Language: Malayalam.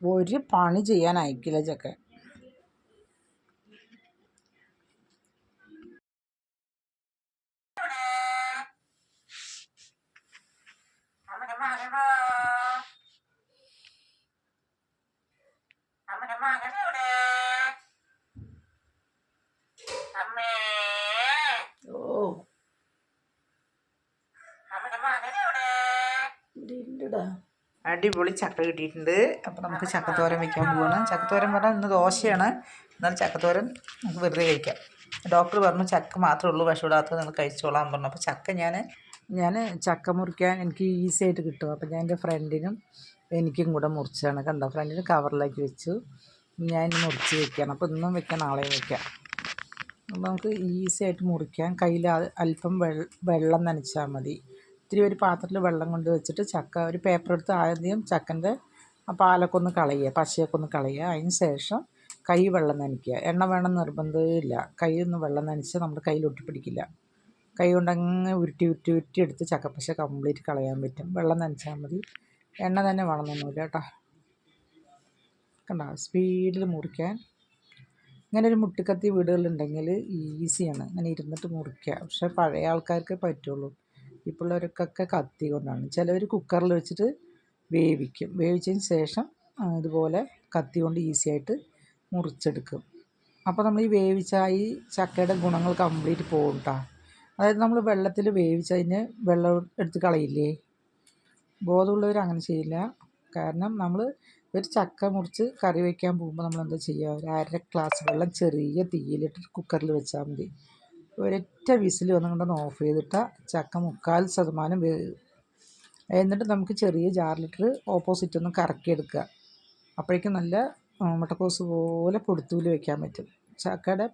ഒരു പണി ചെയ്യാൻ അയക്കില്ല ചക്ക ഓ. അടിപൊളി ചക്ക കിട്ടിയിട്ടുണ്ട്. അപ്പോൾ നമുക്ക് ചക്കത്തോരൻ വെക്കാൻ പോവാണ്. ചക്കത്തോരൻ പറഞ്ഞാൽ ഇന്ന് ദോശയാണ്. എന്നാൽ ചക്കത്തോരൻ നമുക്ക് വെറുതെ കഴിക്കാം. ഡോക്ടർ പറഞ്ഞു ചക്ക മാത്രമേ ഉള്ളൂ വിഷമിടാത്തത് നിങ്ങൾ കഴിച്ചോളാൻ പറഞ്ഞു. അപ്പോൾ ചക്ക ഞാൻ ഞാൻ ചക്ക മുറിക്കാൻ എനിക്ക് ഈസി ആയിട്ട് കിട്ടും. അപ്പോൾ ഞാൻ എന്റെ ഫ്രണ്ടിനും എനിക്കും കൂടെ മുറിച്ചാണ് കണ്ടോ? ഫ്രണ്ടിന് കവറിലാക്കി വെച്ചു. ഞാൻ മുറിച്ച് വെക്കുകയാണ് അപ്പോൾ ഇന്നും വെക്കാം നാളെയും വെക്കാം. അപ്പോൾ നമുക്ക് ഈസി ആയിട്ട് മുറിക്കാം. കയ്യിൽ അല്പം വെള്ളം നനച്ചാൽ മതി. ഇത്തിരി ഒരു പാത്രത്തിൽ വെള്ളം കൊണ്ട് വെച്ചിട്ട് ചക്ക ഒരു പേപ്പർ എടുത്ത് ആദ്യം ചക്കന്റെ ആ പാലൊക്കെ ഒന്ന് കളയുക പശയൊക്കെ ഒന്ന് കളയുക. അതിന് ശേഷം കൈ വെള്ളം നനയ്ക്കുക. എണ്ണ വേണം നിർബന്ധമില്ല കൈ ഒന്ന് വെള്ളം നനച്ച് നമ്മുടെ കയ്യിൽ ഒട്ടിപ്പിടിക്കില്ല കൈ കൊണ്ട് അങ്ങ് ഉരുട്ടി ഉരുട്ടി ഉരുട്ടി എടുത്ത് ചക്കപ്പശ കംപ്ലീറ്റ് കളയാൻ പറ്റും. വെള്ളം നനച്ചാൽ മതി. എണ്ണ തന്നെ വേണമെന്നൊന്നുമില്ല കേട്ടോ. കണ്ടോ? സ്പീഡിൽ മുറിക്കാൻ. ഇങ്ങനെ ഒരു മുട്ടിക്കത്തി വീടുകളുണ്ടെങ്കിൽ ഈസിയാണ്. ഇങ്ങനെ ഇരുന്നിട്ട് മുറിക്കുക. പക്ഷേ പഴയ ആൾക്കാർക്ക് പറ്റുള്ളൂ. ഇപ്പോഴുള്ളവർക്കൊക്കെ കത്തി കൊണ്ടാണ്. ചിലവർ കുക്കറിൽ വെച്ചിട്ട് വേവിക്കും. വേവിച്ചതിന് ശേഷം ഇതുപോലെ കത്തി കൊണ്ട് ഈസി ആയിട്ട് മുറിച്ചെടുക്കും. അപ്പോൾ നമ്മൾ ഈ വേവിച്ച ഈ ചക്കയുടെ ഗുണങ്ങൾ കംപ്ലീറ്റ് പോകും കേട്ടോ അതായത് നമ്മൾ വെള്ളത്തിൽ വേവിച്ചതിന് വെള്ളം എടുത്ത് കളയില്ലേ? ബോധമുള്ളവർ അങ്ങനെ ചെയ്യില്ല. കാരണം നമ്മൾ ഒരു ചക്ക മുറിച്ച് കറി വയ്ക്കാൻ പോകുമ്പോൾ നമ്മൾ എന്താ ചെയ്യുക ഒരു അര ഗ്ലാസ് വെള്ളം ചെറിയ തീയിലിട്ട് കുക്കറിൽ വെച്ചാൽ മതി. ഒരൊറ്റ വിസിൽ വന്നുകൊണ്ടൊന്ന് ഓഫ് ചെയ്തിട്ടാൽ ചക്ക മുക്കാൽ ശതമാനം വേവ് എന്നിട്ട് നമുക്ക് ചെറിയ ജാറിലിട്ട് ഓപ്പോസിറ്റ് ഒന്ന് കറക്കിയെടുക്കുക അപ്പോഴേക്കും നല്ല മുട്ടക്കോസ് പോലെ പൊടുത്തൂൽ വയ്ക്കാൻ പറ്റും. ചക്കയുടെ